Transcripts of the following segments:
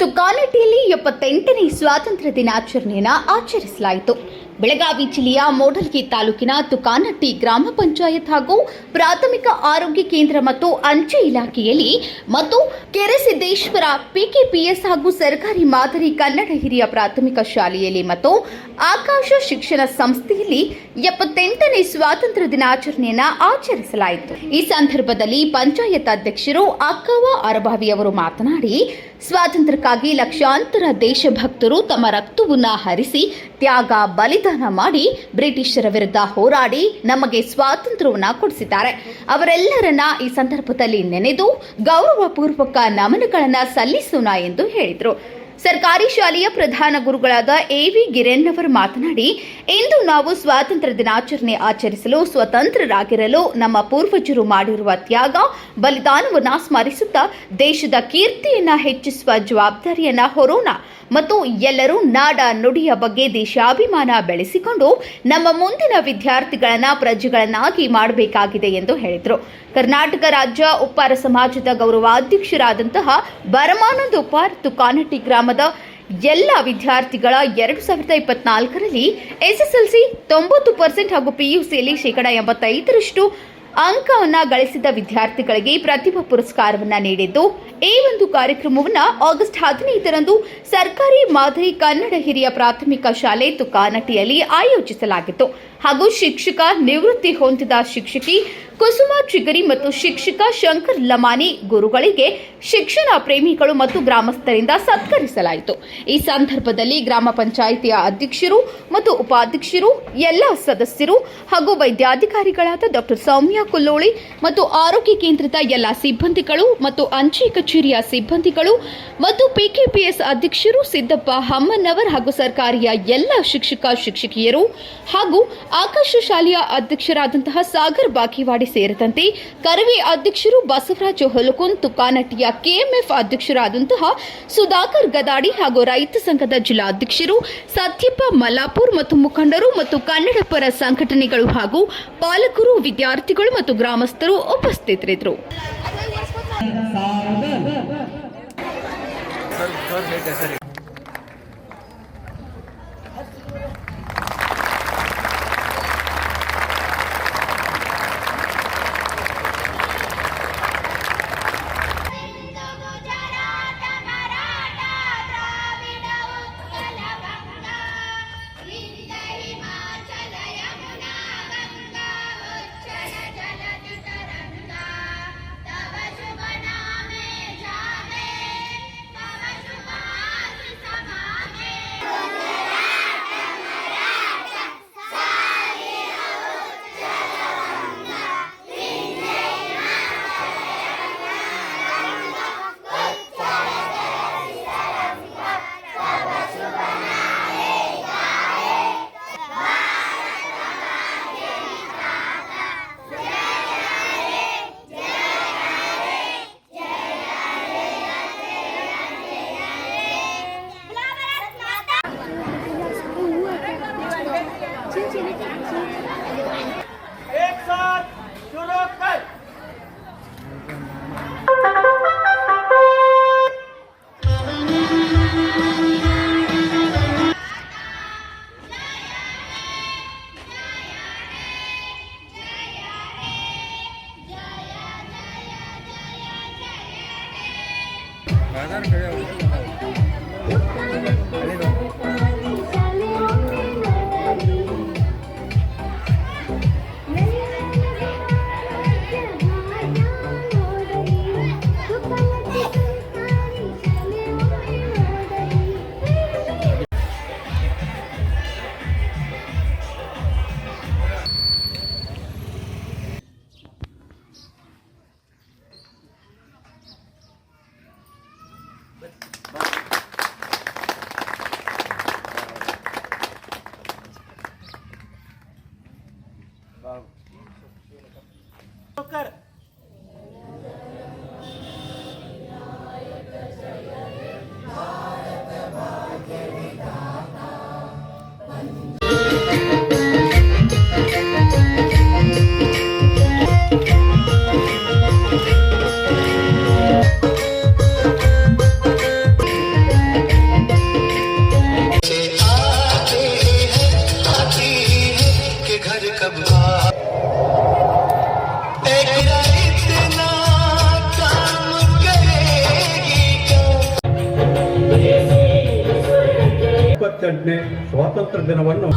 ತುಕಾನಟ್ಟಿಯಲ್ಲಿ ಎಪ್ಪತ್ತೆಂಟನೇ ಸ್ವಾತಂತ್ರ್ಯ ದಿನಾಚರಣೆಯನ್ನು ಆಚರಿಸಲಾಯಿತು. ಬೆಳಗಾವಿ ಜಿಲ್ಲೆಯ ಮೋಡಲ್ಗಿ ತಾಲೂಕಿನ ತುಕಾನಟ್ಟಿ ಗ್ರಾಮ ಪಂಚಾಯತ್ ಹಾಗೂ ಪ್ರಾಥಮಿಕ ಆರೋಗ್ಯ ಕೇಂದ್ರ ಮತ್ತು ಅಂಚೆ ಇಲಾಖೆಯಲ್ಲಿ ಮತ್ತು ಕೆರೆಸಿದ್ದೇಶ್ವರ ಪಿಕೆಪಿಎಸ್ ಹಾಗೂ ಸರ್ಕಾರಿ ಮಾದರಿ ಕನ್ನಡ ಹಿರಿಯ ಪ್ರಾಥಮಿಕ ಶಾಲೆಯಲ್ಲಿ ಮತ್ತು ಆಕಾಶ ಶಿಕ್ಷಣ ಸಂಸ್ಥೆಯಲ್ಲಿ ಎಪ್ಪತ್ತೆಂಟನೇ ಸ್ವಾತಂತ್ರ್ಯ ದಿನಾಚರಣೆಯನ್ನು ಆಚರಿಸಲಾಯಿತು. ಈ ಸಂದರ್ಭದಲ್ಲಿ ಪಂಚಾಯತ್ ಅಧ್ಯಕ್ಷರು ಅಕ್ಕವ ಅರಭಾವಿ ಅವರು ಮಾತನಾಡಿ ಸ್ವಾತಂತ್ರ್ಯಕ್ಕಾಗಿ ಲಕ್ಷಾಂತರ ದೇಶಭಕ್ತರು ತಮ್ಮ ರಕ್ತವನ್ನು ಹರಿಸಿ ತ್ಯಾಗ ಬಲಿದಾನ ಮಾಡಿ ಬ್ರಿಟಿಷರ ವಿರುದ್ಧ ಹೋರಾಡಿ ನಮಗೆ ಸ್ವಾತಂತ್ರ್ಯವನ್ನು ಕೊಡಿಸಿದ್ದಾರೆ. ಅವರೆಲ್ಲರನ್ನ ಈ ಸಂದರ್ಭದಲ್ಲಿ ನೆನೆದು ಗೌರವಪೂರ್ವಕ ನಮನಗಳನ್ನು ಸಲ್ಲಿಸೋಣ ಎಂದು ಹೇಳಿದರು. ಸರ್ಕಾರಿ ಶಾಲೆಯ ಪ್ರಧಾನ ಗುರುಗಳಾದ ಎವಿ ಗಿರೆನ್ನವರು ಮಾತನಾಡಿ, ಇಂದು ನಾವು ಸ್ವಾತಂತ್ರ್ಯ ದಿನಾಚರಣೆ ಆಚರಿಸಲು ಸ್ವತಂತ್ರರಾಗಿರಲು ನಮ್ಮ ಪೂರ್ವಜರು ಮಾಡಿರುವ ತ್ಯಾಗ, ಬಲಿದಾನವನ್ನು ಸ್ಮರಿಸುತ್ತಾ ದೇಶದ ಕೀರ್ತಿಯನ್ನ ಹೆಚ್ಚಿಸುವ ಜವಾಬ್ದಾರಿಯನ್ನ ಹೊರೋಣ. ಮತ್ತು ಎಲ್ಲರೂ ನಾಡ ನುಡಿಯ ಬಗ್ಗೆ ದೇಶಾಭಿಮಾನ ಬೆಳೆಸಿಕೊಂಡು ನಮ್ಮ ಮುಂದಿನ ವಿದ್ಯಾರ್ಥಿಗಳನ್ನು ಪ್ರಜೆಗಳನ್ನಾಗಿ ಮಾಡಬೇಕಾಗಿದೆ ಎಂದು ಹೇಳಿದರು. ಕರ್ನಾಟಕ ರಾಜ್ಯ ಉಪ್ಪಾರ ಸಮಾಜದ ಗೌರವಾಧ್ಯಕ್ಷರಾದಂತಹ ಬರಮಾನಂದ ಉಪ್ಪಾರ್ ತುಕಾನಟ್ಟಿ ಗ್ರಾಮದ ಎಲ್ಲ ವಿದ್ಯಾರ್ಥಿಗಳ ಎರಡು ಸಾವಿರದ ಇಪ್ಪತ್ನಾಲ್ಕರಲ್ಲಿ ಎಸ್ಎಸ್ಎಲ್ಸಿ ತೊಂಬತ್ತು ಪರ್ಸೆಂಟ್ ಹಾಗೂ ಪಿಯುಸಿಯಲ್ಲಿ ಶೇಕಡ ಎಂಬತ್ತೈದರಷ್ಟು ಅಂಕವನ್ನ ಗಳಿಸಿದ ವಿದ್ಯಾರ್ಥಿಗಳಿಗೆ ಪ್ರತಿಭಾ ಪುರಸ್ಕಾರವನ್ನು ನೀಡಿದ್ದು, ಈ ಒಂದು ಕಾರ್ಯಕ್ರಮವನ್ನು ಆಗಸ್ಟ್ ಹದಿನೈದರಂದು ಸರ್ಕಾರಿ ಮಾದರಿ ಕನ್ನಡ ಹಿರಿಯ ಪ್ರಾಥಮಿಕ ಶಾಲೆ ತುಕಾನಟಿಯಲ್ಲಿ ಆಯೋಜಿಸಲಾಗಿತ್ತು. ಹಾಗೂ ಶಿಕ್ಷಕ ನಿವೃತ್ತಿ ಹೊಂದಿದ ಶಿಕ್ಷಕಿ ಕುಸುಮ ಚಿಗರಿ ಮತ್ತು ಶಿಕ್ಷಕ ಶಂಕರ್ ಲಮಾನಿ ಗುರುಗಳಿಗೆ ಶಿಕ್ಷಣ ಪ್ರೇಮಿಗಳು ಮತ್ತು ಗ್ರಾಮಸ್ಥರಿಂದ ಸತ್ಕರಿಸಲಾಯಿತು. ಈ ಸಂದರ್ಭದಲ್ಲಿ ಗ್ರಾಮ ಪಂಚಾಯಿತಿಯ ಅಧ್ಯಕ್ಷರು ಮತ್ತು ಉಪಾಧ್ಯಕ್ಷರು, ಎಲ್ಲ ಸದಸ್ಯರು ಹಾಗೂ ವೈದ್ಯಾಧಿಕಾರಿಗಳಾದ ಡಾಕ್ಟರ್ ಸೌಮ್ಯ ಕುಲ್ಲೋಳಿ ಮತ್ತು ಆರೋಗ್ಯ ಕೇಂದ್ರದ ಎಲ್ಲ ಸಿಬ್ಬಂದಿಗಳು ಮತ್ತು ಅಂಚೆ ಕಚೇರಿಯ ಸಿಬ್ಬಂದಿಗಳು ಮತ್ತು ಪಿಕೆಪಿಎಸ್ ಅಧ್ಯಕ್ಷರು ಸಿದ್ದಪ್ಪ ಹಮ್ಮನವರ್ ಹಾಗೂ ಸರ್ಕಾರಿಯ ಎಲ್ಲ ಶಿಕ್ಷಕ, ಶಿಕ್ಷಕಿಯರು ಹಾಗೂ ಆಕಾಶ ಶಾಲೆಯ ಅಧ್ಯಕ್ಷರಾದಂತಹ ಸಾಗರ್ ಬಾಕಿವಾಡಿ ಸೇರಿದಂತೆ ಕರವಿ ಅಧ್ಯಕ್ಷರು ಬಸವರಾಜ ಹೊಲಕುನ್ ತುಕಾನಟ್ಟಿಯ ಕೆಎಂಎಫ್ ಅಧ್ಯಕ್ಷರಾದಂತಹ ಸುಧಾಕರ್ ಗದಾಡಿ ಹಾಗೂ ರೈತ ಸಂಘದ ಜಿಲ್ಲಾಧ್ಯಕ್ಷರು ಸತ್ಯಪ್ಪ ಮಲ್ಲಾಪುರ್ ಮತ್ತು ಮುಖಂಡರು ಮತ್ತು ಕನ್ನಡ ಪರ ಸಂಘಟನೆಗಳು ಹಾಗೂ ಪಾಲಕರು ವಿದ್ಯಾರ್ಥಿಗಳು ಮತ್ತು ಗ್ರಾಮಸ್ಥರು ಉಪಸ್ಥಿತರಿದ್ದರು Thank you. ಎಪ್ಪತ್ತೆಂಟನೇ ಸ್ವಾತಂತ್ರ್ಯ ದಿನವನ್ನು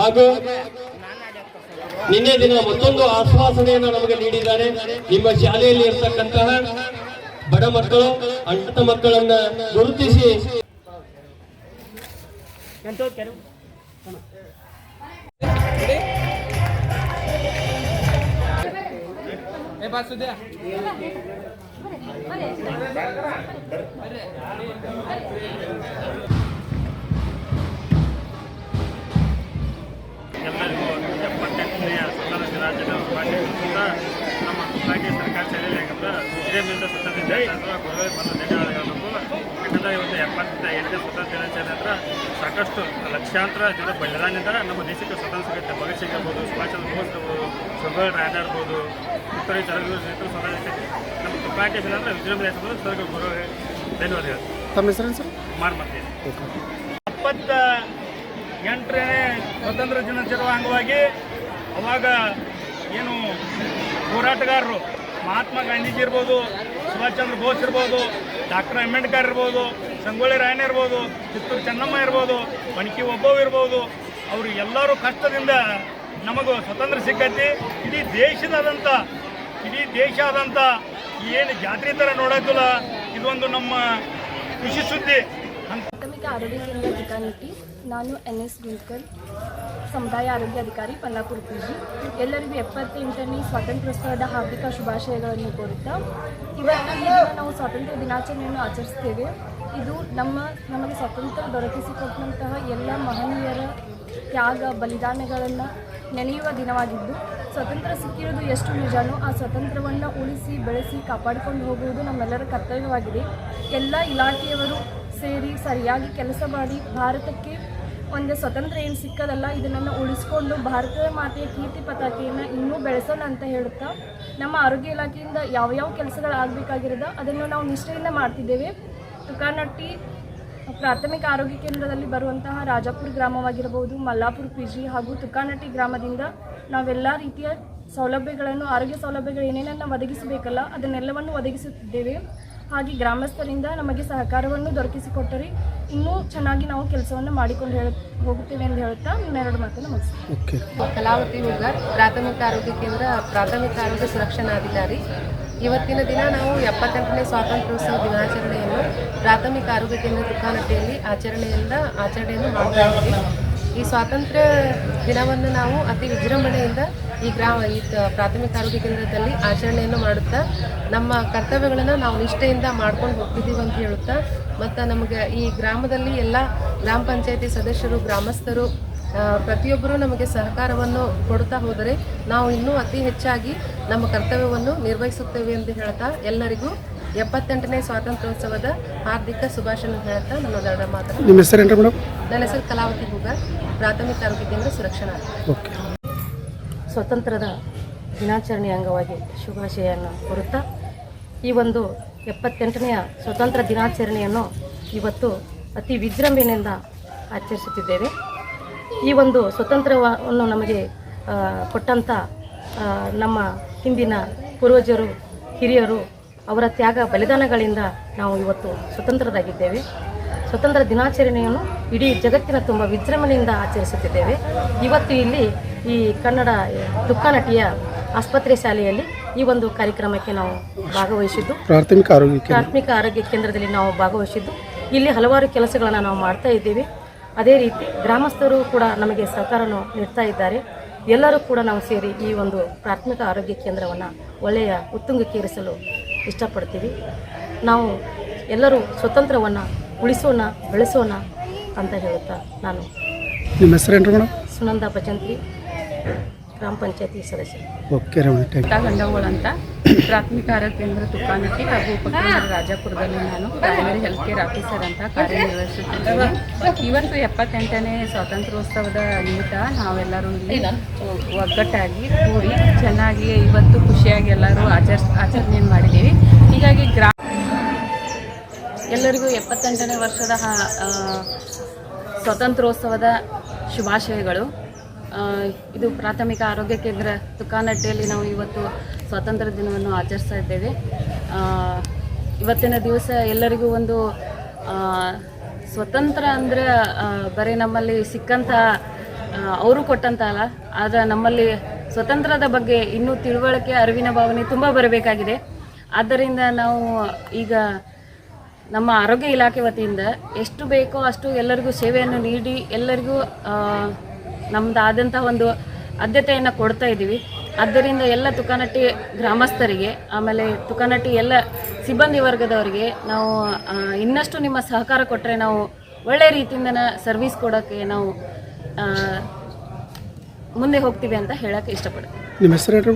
ಹಾಗೂ ನಿನ್ನೆ ದಿನ ಮತ್ತೊಂದು ಆಶ್ವಾಸನೆಯನ್ನು ನಮಗೆ ನೀಡಿದ್ದಾರೆ. ನಿಮ್ಮ ಶಾಲೆಯಲ್ಲಿ ಇರ್ತಕ್ಕಂತಹ ಬಡ ಮಕ್ಕಳು ಅಂಟ ಮಕ್ಕಳನ್ನ ಗುರುತಿಸಿ. ಎಲ್ಲರಿಗೂ ಎಪ್ಪತ್ತೆಂಟನೆಯ ಸ್ವತಂತ್ರ ದಿನಾಚರಣೆ ಶುಭಾಶಯಗಳು ನಮ್ಮ ಕುತ್ತಾಗಿ ಸರ್ಕಾರಿ ಶಾಲೆಯಲ್ಲಿ ಯಾಕಂದ್ರೆ ಹಿರಿಯರಿಂದ ಸ್ವತಂತ್ರ ದಿನಾಚರಣೆ ಗುರುವೇ ಮತ್ತು ಧನ್ಯವಾದಗಳು ಯಾಕಂದ್ರೆ ಇವತ್ತು ಎಪ್ಪತ್ತ ಎಂಟು ಸ್ವತಂತ್ರ ದಿನಾಚರಣೆ ಹತ್ರ ಸಾಕಷ್ಟು ಲಕ್ಷಾಂತರ ಜನ ಬಲಿದಾನದಿಂದ ನಮ್ಮ ದೇಶಕ್ಕೆ ಸ್ವತಂತ್ರ ಸಿಗುತ್ತೆ ಭಗತ್ ಸಿಂಗ್ ಇರ್ಬೋದು ಸುಭಾಷ್ ಚಂದ್ರ ಬೋಸ್ ಇರ್ಬೋದು ಸುಬ್ಬಯ್ಯ ರಾಯಣ್ಣ ಇರ್ಬೋದು ಉತ್ತರ ಜಲಗಳು ಸ್ವತಂತ್ರ ಸಿಗುತ್ತೆ ನಮ್ಮ ತುಕಾಟಿ ಅಂದ್ರೆ ವಿಜೃಂಭಣೆ ಸರ್ಗ ಗುರು ಧನ್ಯವಾದಗಳು ತಮ್ಮ ಹೆಸರೇನು ಸರ್? ಮಾರ್ಮತ್ತೆ ಎಪ್ಪತ್ತ ಎಂಟನೇ ಸ್ವತಂತ್ರ ದಿನಾಚರಣೆ ಅಂಗವಾಗಿ ಅವಾಗ ಏನು ಹೋರಾಟಗಾರರು ಮಹಾತ್ಮ ಗಾಂಧೀಜಿ ಇರ್ಬೋದು ಸುಭಾಷ್ ಚಂದ್ರ ಬೋಸ್ ಇರ್ಬೋದು ಡಾಕ್ಟರ್ ಅಂಬೇಡ್ಕರ್ ಇರ್ಬೋದು, ಸಂಗೊಳ್ಳಿ ರಾಯಣ್ಣ ಇರ್ಬೋದು ಕಿತ್ತೂರು ಚೆನ್ನಮ್ಮ ಇರ್ಬೋದು, ಮಣಕಿ ಒಬ್ಬವ್ ಇರ್ಬೋದು ಅವರು ಎಲ್ಲರೂ ಕಷ್ಟದಿಂದ ನಮಗೂ ಸ್ವತಂತ್ರ ಸಿಕ್ಕೈತಿ. ಇಡೀ ದೇಶದಾದಂಥ, ಇಡೀ ದೇಶ ಆದಂಥ ಏನು ಜಾತ್ರೆ ಥರ ನೋಡೋದಿಲ್ಲ. ಇದೊಂದು ನಮ್ಮ ಖುಷಿ ಸುದ್ದಿ. ಪ್ರಾಥಮಿಕ ಆರೋಗ್ಯ ಕೇಂದ್ರ ನಾನು ಎನ್ ಎಸ್ ಗುಂತ್ಕರ್ ಸಮುದಾಯ ಆರೋಗ್ಯ ಅಧಿಕಾರಿ ಪಲ್ಲಾಪುರ್ ಪಿ ಎಲ್ಲರಿಗೂ ಎಪ್ಪತ್ತೆಂಟನೇ ಸ್ವಾತಂತ್ರ್ಯೋತ್ಸವದ ಹಾರ್ದಿಕ ಶುಭಾಶಯಗಳನ್ನು ಕೋರುತ್ತಾ ಇವತ್ತು ನಾವು ಸ್ವಾತಂತ್ರ್ಯ ದಿನಾಚರಣೆಯನ್ನು ಆಚರಿಸ್ತೇವೆ ಇದು ನಮ್ಮ, ನಮಗೆ ಸ್ವಾತಂತ್ರ್ಯ ದೊರಕಿಸಿಕೊಟ್ಟಂತಹ ಎಲ್ಲ ಮಹನೀಯರ ತ್ಯಾಗ ಬಲಿದಾನಗಳನ್ನು ನೆನೆಯುವ ದಿನವಾಗಿದ್ದು, ಸ್ವತಂತ್ರ ಸಿಕ್ಕಿರೋದು ಎಷ್ಟು ನಿಜಾನೋ ಆ ಸ್ವತಂತ್ರವನ್ನು ಉಳಿಸಿ, ಬೆಳೆಸಿ, ಕಾಪಾಡಿಕೊಂಡು ಹೋಗುವುದು ನಮ್ಮೆಲ್ಲರ ಕರ್ತವ್ಯವಾಗಿದೆ. ಎಲ್ಲ ಇಲಾಖೆಯವರು ಸೇರಿ ಸರಿಯಾಗಿ ಕೆಲಸ ಮಾಡಿ, ಭಾರತಕ್ಕೆ ಒಂದು ಸ್ವತಂತ್ರ ಏನು ಸಿಕ್ಕದಲ್ಲ, ಇದನ್ನು ಉಳಿಸ್ಕೊಂಡು ಭಾರತದ ಮಾತೆಯ ಕೀರ್ತಿ ಪತಾಕೆಯನ್ನು ಇನ್ನೂ ಬೆಳೆಸೋಣ ಅಂತ ಹೇಳುತ್ತಾ, ನಮ್ಮ ಆರೋಗ್ಯ ಇಲಾಖೆಯಿಂದ ಯಾವ ಯಾವ ಕೆಲಸಗಳು ಆಗಬೇಕಾಗಿರೋದ ಅದನ್ನು ನಾವು ನಿಷ್ಠೆಯಿಂದ ಮಾಡ್ತಿದ್ದೇವೆ. ತುಕಾನಟ್ಟಿ ಪ್ರಾಥಮಿಕ ಆರೋಗ್ಯ ಕೇಂದ್ರದಲ್ಲಿ ಬರುವಂತಹ ರಾಜಾಪುರ ಗ್ರಾಮವಾಗಿರಬಹುದು, ಮಲ್ಲಾಪುರ ಪಿ ಜಿ ಹಾಗೂ ತುಕಾನಟ್ಟಿ ಗ್ರಾಮದಿಂದ ನಾವೆಲ್ಲ ರೀತಿಯ ಸೌಲಭ್ಯಗಳನ್ನು, ಆರೋಗ್ಯ ಸೌಲಭ್ಯಗಳು ಏನೇನನ್ನು ಒದಗಿಸಬೇಕಲ್ಲ, ಅದನ್ನೆಲ್ಲವನ್ನು ಒದಗಿಸುತ್ತಿದ್ದೇವೆ. ಹಾಗೆ ಗ್ರಾಮಸ್ಥರಿಂದ ನಮಗೆ ಸಹಕಾರವನ್ನು ದೊರಕಿಸಿಕೊಟ್ಟರೆ ಇನ್ನೂ ಚೆನ್ನಾಗಿ ನಾವು ಕೆಲಸವನ್ನು ಮಾಡಿಕೊಂಡು ಹೇಳ ಹೋಗುತ್ತೇವೆ ಎಂದು ಹೇಳುತ್ತಾ ಇನ್ನೆರಡು ಮಾತನ್ನು ಮುಗಿಸ್ತೀವಿ ಓಕೆ. ಕಲಾವತಿ ಹುಗಾರ್ ಪ್ರಾಥಮಿಕ ಆರೋಗ್ಯ ಕೇಂದ್ರ ಪ್ರಾಥಮಿಕ ಆರೋಗ್ಯ ಸುರಕ್ಷಣಾಧಿಕಾರಿ ಇವತ್ತಿನ ದಿನ ನಾವು ಎಪ್ಪತ್ತೆಂಟನೇ ಸ್ವಾತಂತ್ರ್ಯೋತ್ಸವ ದಿನಾಚರಣೆಯನ್ನು ಪ್ರಾಥಮಿಕ ಆರೋಗ್ಯ ಕೇಂದ್ರ ತುಕಾನಟ್ಟಿಯಲ್ಲಿ ಆಚರಣೆಯಿಂದ ಆಚರಣೆಯನ್ನು ಮಾಡ್ತಾ ಇದ್ದೀವಿ. ಈ ಸ್ವಾತಂತ್ರ್ಯ ದಿನವನ್ನು ನಾವು ಅತಿ ವಿಜೃಂಭಣೆಯಿಂದ ಈ ಗ್ರಾಮ ಈ ಪ್ರಾಥಮಿಕ ಆರೋಗ್ಯ ಕೇಂದ್ರದಲ್ಲಿ ಆಚರಣೆಯನ್ನು ಮಾಡುತ್ತಾ ನಮ್ಮ ಕರ್ತವ್ಯಗಳನ್ನು ನಾವು ನಿಷ್ಠೆಯಿಂದ ಮಾಡ್ಕೊಂಡು ಹೋಗ್ತಿದ್ದೀವಿ ಅಂತ ಹೇಳುತ್ತಾ ಮತ್ತು ನಮಗೆ ಈ ಗ್ರಾಮದಲ್ಲಿ ಎಲ್ಲ ಗ್ರಾಮ ಪಂಚಾಯತಿ ಸದಸ್ಯರು ಗ್ರಾಮಸ್ಥರು ಪ್ರತಿಯೊಬ್ಬರೂ ನಮಗೆ ಸಹಕಾರವನ್ನು ಕೊಡ್ತಾ ಹೋದರೆ ನಾವು ಇನ್ನೂ ಅತಿ ಹೆಚ್ಚಾಗಿ ನಮ್ಮ ಕರ್ತವ್ಯವನ್ನು ನಿರ್ವಹಿಸುತ್ತೇವೆ ಎಂದು ಹೇಳ್ತಾ ಎಲ್ಲರಿಗೂ ಎಪ್ಪತ್ತೆಂಟನೇ ಸ್ವಾತಂತ್ರ್ಯೋತ್ಸವದ ಹಾರ್ದಿಕ ಶುಭಾಶಯ ಹೇಳ್ತಾ ನನ್ನ ದೊಡ್ಡ ಮಾತು. ನನ್ನ ಹೆಸರು ಕಲಾವತಿ ಹೂಗ ಪ್ರಾಥಮಿಕ ಆರೋಗ್ಯ ಕೇಂದ್ರ ಸುರಕ್ಷಣಾ. ಓಕೆ. ಸ್ವತಂತ್ರದ ದಿನಾಚರಣೆಯ ಅಂಗವಾಗಿ ಶುಭಾಶಯನ್ನು ಕೋರುತ್ತಾ, ಈ ಒಂದು ಎಪ್ಪತ್ತೆಂಟನೆಯ ಸ್ವತಂತ್ರ ದಿನಾಚರಣೆಯನ್ನು ಇವತ್ತು ಅತಿ ವಿಜೃಂಭಣೆಯಿಂದ ಆಚರಿಸುತ್ತಿದ್ದೇವೆ. ಈ ಒಂದು ಸ್ವತಂತ್ರವನ್ನು ನಮಗೆ ಕೊಟ್ಟಂಥ ನಮ್ಮ ಹಿಂದಿನ ಪೂರ್ವಜರು, ಹಿರಿಯರು, ಅವರ ತ್ಯಾಗ ಬಲಿದಾನಗಳಿಂದ ನಾವು ಇವತ್ತು ಸ್ವತಂತ್ರರಾಗಿದ್ದೇವೆ. ಸ್ವತಂತ್ರ ದಿನಾಚರಣೆಯನ್ನು ಇಡೀ ಜಗತ್ತಿನ ತುಂಬ ವಿಜೃಂಭಣೆಯಿಂದ ಆಚರಿಸುತ್ತಿದ್ದೇವೆ. ಇವತ್ತು ಇಲ್ಲಿ ಈ ಕನ್ನಡ ತುಕ್ಕನಟಿಯ ಆಸ್ಪತ್ರೆ ಶಾಲೆಯಲ್ಲಿ ಈ ಒಂದು ಕಾರ್ಯಕ್ರಮಕ್ಕೆ ನಾವು ಭಾಗವಹಿಸಿದ್ದು. ಪ್ರಾಥಮಿಕ ಆರೋಗ್ಯ ಪ್ರಾಥಮಿಕ ಆರೋಗ್ಯ ಕೇಂದ್ರದಲ್ಲಿ ನಾವು ಭಾಗವಹಿಸಿದ್ದು. ಇಲ್ಲಿ ಹಲವಾರು ಕೆಲಸಗಳನ್ನು ನಾವು ಮಾಡ್ತಾ ಇದ್ದೀವಿ. ಅದೇ ರೀತಿ ಗ್ರಾಮಸ್ಥರು ಕೂಡ ನಮಗೆ ಸಹಕಾರವನ್ನು ನೀಡ್ತಾ ಇದ್ದಾರೆ. ಎಲ್ಲರೂ ಕೂಡ ನಾವು ಸೇರಿ ಈ ಒಂದು ಪ್ರಾಥಮಿಕ ಆರೋಗ್ಯ ಕೇಂದ್ರವನ್ನು ಒಳ್ಳೆಯ ಉತ್ತುಂಗಕ್ಕೇರಿಸಲು ಇಷ್ಟಪಡ್ತೀವಿ. ನಾವು ಎಲ್ಲರೂ ಸ್ವತಂತ್ರವನ್ನು ಉಳಿಸೋಣ ಬೆಳೆಸೋಣ ಅಂತ ಹೇಳುತ್ತಾ ನಾನು. ನಿಮ್ಮ ಹೆಸರೇನು ಮೇಡಮ್? ಸುನಂದ ಭಜಂತ್ರಿ ಗ್ರಾಮ ಪಂಚಾಯತಿ ಸದಸ್ಯ. ಓಕೆ ಅಂತ ಪ್ರಾಥಮಿಕ ಆರೋಗ್ಯ ಕೇಂದ್ರ ತುಪ್ಪಾನಟ್ಟಿ ಹಾಗೂ ಉಪಕೇಂದ್ರ ರಾಜಾಪುರದಲ್ಲಿ ನಾನು ಪ್ರೈಮರಿ ಹೆಲ್ತ್ ಕೇರ್ ಆಫೀಸರ್ ಅಂತ ಕಾರ್ಯನಿರ್ವಹಿಸುತ್ತಿದ್ದೇನೆ. ಇವತ್ತು ಎಪ್ಪತ್ತೆಂಟನೇ ಸ್ವಾತಂತ್ರ್ಯೋತ್ಸವದ ನಿಮಿತ್ತ ನಾವೆಲ್ಲರೂ ಇಲ್ಲಿ ಒಗ್ಗಟ್ಟಾಗಿ ಕೂಡಿ ಚೆನ್ನಾಗಿ ಇವತ್ತು ಖುಷಿಯಾಗಿ ಎಲ್ಲರೂ ಆಚರಿಸ್ ಆಚರಣೆಯನ್ನು ಮಾಡಿದ್ದೀವಿ. ಹೀಗಾಗಿ ಗ್ರಾ ಎಲ್ಲರಿಗೂ ಎಪ್ಪತ್ತೆಂಟನೇ ವರ್ಷದ ಸ್ವಾತಂತ್ರ್ಯೋತ್ಸವದ ಶುಭಾಶಯಗಳು. ಇದು ಪ್ರಾಥಮಿಕ ಆರೋಗ್ಯ ಕೇಂದ್ರ ತುಕಾನಟ್ಟಿಯಲ್ಲಿ ನಾವು ಇವತ್ತು ಸ್ವಾತಂತ್ರ್ಯ ದಿನವನ್ನು ಆಚರಿಸ್ತಾ ಇದ್ದೇವೆ. ಇವತ್ತಿನ ದಿವಸ ಎಲ್ಲರಿಗೂ ಒಂದು ಸ್ವತಂತ್ರ ಅಂದರೆ ಬರೀ ನಮ್ಮಲ್ಲಿ ಸಿಕ್ಕಂಥ ಅವರು ಕೊಟ್ಟಂತ ಅಲ್ಲ, ಆದರೆ ನಮ್ಮಲ್ಲಿ ಸ್ವತಂತ್ರದ ಬಗ್ಗೆ ಇನ್ನೂ ತಿಳುವಳಿಕೆ, ಅರಿವಿನ ಭಾವನೆ ತುಂಬ ಬರಬೇಕಾಗಿದೆ. ಆದ್ದರಿಂದ ನಾವು ಈಗ ನಮ್ಮ ಆರೋಗ್ಯ ಇಲಾಖೆ ವತಿಯಿಂದ ಎಷ್ಟು ಬೇಕೋ ಅಷ್ಟು ಎಲ್ಲರಿಗೂ ಸೇವೆಯನ್ನು ನೀಡಿ ಎಲ್ಲರಿಗೂ ನಮ್ಮದಾದಂಥ ಒಂದು ಆದ್ಯತೆಯನ್ನು ಕೊಡ್ತಾ ಇದ್ದೀವಿ. ಆದ್ದರಿಂದ ಎಲ್ಲ ತುಕಾನಟ್ಟಿ ಗ್ರಾಮಸ್ಥರಿಗೆ ಆಮೇಲೆ ತುಕಾನಟ್ಟಿ ಎಲ್ಲ ಸಿಬ್ಬಂದಿ ವರ್ಗದವರಿಗೆ ನಾವು ಇನ್ನಷ್ಟು ನಿಮ್ಮ ಸಹಕಾರ ಕೊಟ್ಟರೆ ನಾವು ಒಳ್ಳೆಯ ರೀತಿಯಿಂದ ಸರ್ವಿಸ್ ಕೊಡೋಕ್ಕೆ ನಾವು ಮುಂದೆ ಹೋಗ್ತೀವಿ ಅಂತ ಹೇಳೋಕ್ಕೆ ಇಷ್ಟಪಡ್ತೀನಿ. ನಿಮ್ಮ ಹೆಸರು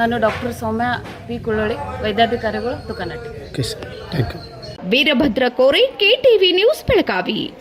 ನಾನು ಡಾಕ್ಟರ್ ಸೌಮ್ಯ ಪಿ ಕುಳ್ಳೊಳ್ಳಿ ವೈದ್ಯಾಧಿಕಾರಿಗಳು Tukanatti. Thank you. Veerabhadra Kore KTV news Belagavi.